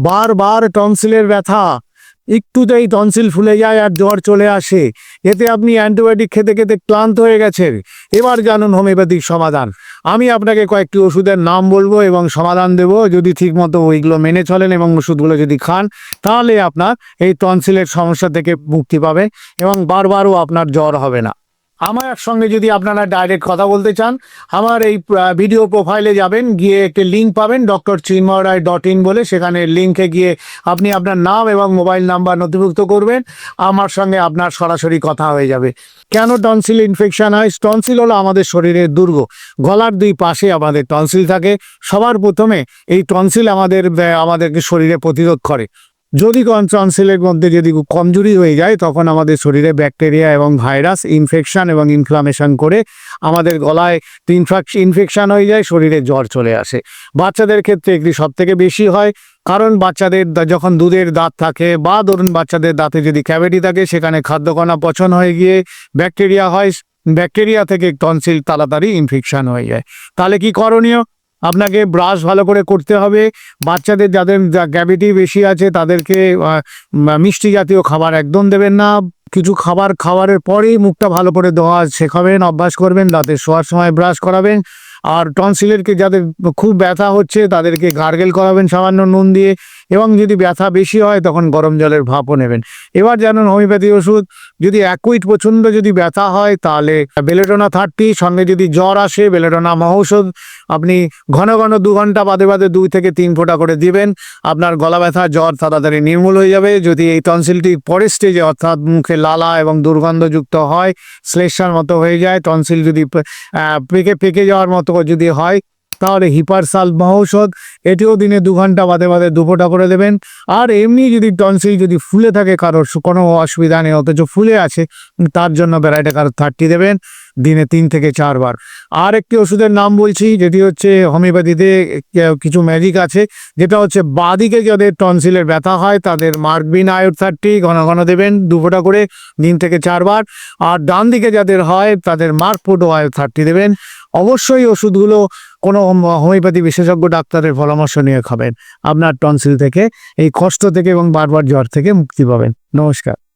বারবার টনসিলের ব্যথা। একটুতেই টনসিল ফুলে যায় আর জ্বর চলে আসে। এতে আপনি অ্যান্টিবায়োটিক খেতে খেতে ক্লান্ত হয়ে গেছেন। এবার জানুন হোমিওপ্যাথিক সমাধান। আমি আপনাকে কয়েকটি ওষুধের নাম বলব এবং সমাধান দেব। যদি ঠিকমতো ওইগুলো মেনে চলেন এবং ওষুধগুলো যদি খান, তাহলে আপনার এই টনসিলের সমস্যা থেকে মুক্তি পাবে এবং বারবারও আপনার জ্বর হবে না। আমার সঙ্গে যদি আপনারা ডাইরেক্ট কথা বলতে চান, আমার এই ভিডিও প্রোফাইলে যাবেন, গিয়ে একটি লিঙ্ক পাবেন doctor Chinmoy Roy dot in বলে। সেখানে লিঙ্কে গিয়ে আপনি আপনার নাম এবং মোবাইল নাম্বার নথিভুক্ত করবেন। আমার সঙ্গে আপনার সরাসরি কথা হয়ে যাবে। কেন টনসিল ইনফেকশন হয়? টনসিল হলো আমাদের শরীরের দুর্গ। গলার দুই পাশে আমাদের টনসিল থাকে। সবার প্রথমে এই টনসিল আমাদের আমাদেরকে শরীরে প্রতিরোধ করে। যদি কোন টনসিলের মধ্যে যদি কমজোরি হয়ে যায়, তখন আমাদের শরীরে ব্যাকটেরিয়া এবং ভাইরাস ইনফেকশন এবং ইনফ্লামেশন করে আমাদের গলায় ইনফেকশন হয়ে যায়, শরীরে জ্বর চলে আসে। বাচ্চাদের ক্ষেত্রে এগুলি সব থেকে বেশি হয়, কারণ বাচ্চাদের যখন দুধের দাঁত থাকে বা ধরুন বাচ্চাদের দাঁতে যদি ক্যাভিটি থাকে, সেখানে খাদ্যকণা পচন হয়ে গিয়ে ব্যাকটেরিয়া হয় ব্যাকটেরিয়া থেকে টনসিল তাড়াতাড়ি ইনফেকশন হয়ে যায়। তাহলে কি করণীয়? আপনাকে ব্রাশ ভালো করে করতে হবে। বাচ্চাদের যাদের গ্যাভিটি বেশি আছে, তাদেরকে মিষ্টি জাতীয় খাবার একদম দেবেন না। কিছু খাবার খাবারের পরেই মুখটা ভালো করে ধোয়া, শেখাবেন, অভ্যাস করবেন, দাঁতে শোয়ার সময় ব্রাশ করাবেন। আর টনসিলেরকে যাদের খুব ব্যথা হচ্ছে, তাদেরকে গার্গেল করাবেন সামান্য নুন দিয়ে। এবং যদি ব্যথা বেশি হয়, তখন গরম জলের ভাপও নেবেন। এবার জানুন, হোমিওপ্যাথি ওষুধ, যদি অ্যাকুইট প্রচণ্ড যদি ব্যথা হয়, তাহলে বেলেডোনা থার্টি, সঙ্গে যদি জ্বর আসে, বেলেডোনা মহৌষধ, আপনি ঘন ঘন দু ঘণ্টা বাদে বাদে দুই থেকে তিন ফোঁটা করে দিবেন। আপনার গলা ব্যথা, জ্বর তাড়াতাড়ি নির্মূল হয়ে যাবে। যদি এই টনসিলটি পরের স্টেজে অর্থাৎ মুখে লালা এবং দুর্গন্ধযুক্ত হয়, শ্লেষার মতো হয়ে যায়, টনসিল যদি পেকে পেকে যাওয়ার মতো যদি হয় তাহলে হিপার হিপারসাল মহৌষধ, এটিও দিনে দু ঘণ্টা বাদে বাদে দুপোটা করে দেবেন। আর এমনি যদি টনসিল যদি ফুলে থাকে, কারোর কোনো অসুবিধা নেই, অথচ ফুলে আছে, তার জন্য বেড়াইটা কারোর থার্টি দেবেন। দিনে তিন থেকে চারবার। আর একটি ওষুধের নাম বলছি, যেটি হচ্ছে হোমিওপ্যাথিতে কিছু ম্যাজিক আছে, যেটা হচ্ছে বাদিকে যাদের টনসিলের ব্যথা হয়, তাদের মার্কবিন আয়ুর থার্টি ঘন ঘন দেবেন দু ফোঁটা করে, দিন থেকে চারবার। আর ডান দিকে যাদের হয়, তাদের মার্ক ফুটো আয়ুর থার্টি দেবেন। অবশ্যই ওষুধগুলো কোনো হোমিওপ্যাথি বিশেষজ্ঞ ডাক্তারের পরামর্শ নিয়ে খাবেন। আপনার টনসিল থেকে, এই কষ্ট থেকে এবং বারবার জ্বর থেকে মুক্তি পাবেন। নমস্কার।